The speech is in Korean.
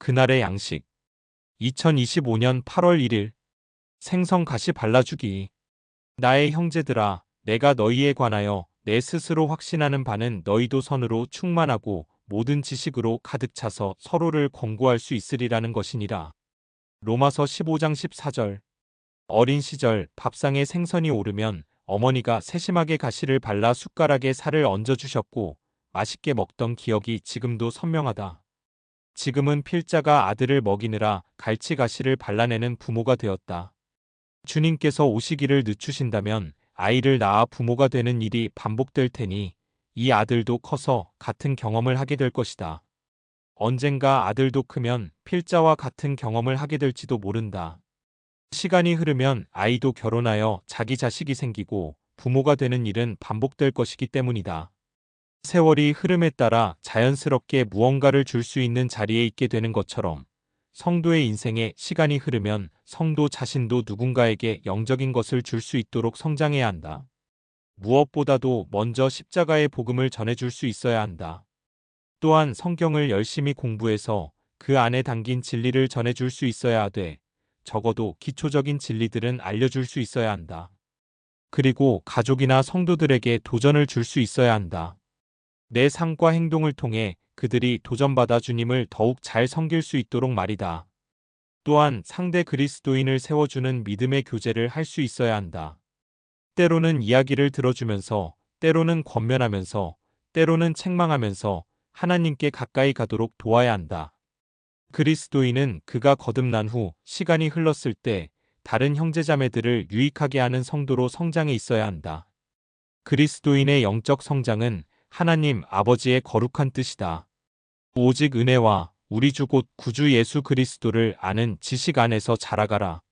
그날의 양식. 2025년 8월 1일. 생선 가시 발라주기. 나의 형제들아, 내가 너희에 관하여 내 스스로 확신하는 바는 너희도 선으로 충만하고 모든 지식으로 가득 차서 서로를 권고할 수 있으리라는 것이니라. 로마서 15장 14절. 어린 시절 밥상에 생선이 오르면 어머니가 세심하게 가시를 발라 숟가락에 살을 얹어 주셨고 맛있게 먹던 기억이 지금도 선명하다. 지금은 필자가 아들을 먹이느라 갈치 가시를 발라내는 부모가 되었다. 주님께서 오시기를 늦추신다면 아이를 낳아 부모가 되는 일이 반복될 테니 이 아들도 커서 같은 경험을 하게 될 것이다. 언젠가 아들도 크면 필자와 같은 경험을 하게 될지도 모른다. 시간이 흐르면 아이도 결혼하여 자기 자식이 생기고 부모가 되는 일은 반복될 것이기 때문이다. 세월이 흐름에 따라 자연스럽게 무언가를 줄 수 있는 자리에 있게 되는 것처럼 성도의 인생에 시간이 흐르면 성도 자신도 누군가에게 영적인 것을 줄 수 있도록 성장해야 한다. 무엇보다도 먼저 십자가의 복음을 전해줄 수 있어야 한다. 또한 성경을 열심히 공부해서 그 안에 담긴 진리를 전해줄 수 있어야 하되 적어도 기초적인 진리들은 알려줄 수 있어야 한다. 그리고 가족이나 성도들에게 도전을 줄 수 있어야 한다. 내 삶과 행동을 통해 그들이 도전받아 주님을 더욱 잘 섬길 수 있도록 말이다. 또한 상대 그리스도인을 세워주는 믿음의 교제를 할 수 있어야 한다. 때로는 이야기를 들어주면서, 때로는 권면하면서, 때로는 책망하면서 하나님께 가까이 가도록 도와야 한다. 그리스도인은 그가 거듭난 후 시간이 흘렀을 때 다른 형제자매들을 유익하게 하는 성도로 성장해 있어야 한다. 그리스도인의 영적 성장은 하나님 아버지의 거룩한 뜻이다. 오직 은혜와 우리 주 곧 구주 예수 그리스도를 아는 지식 안에서 자라가라.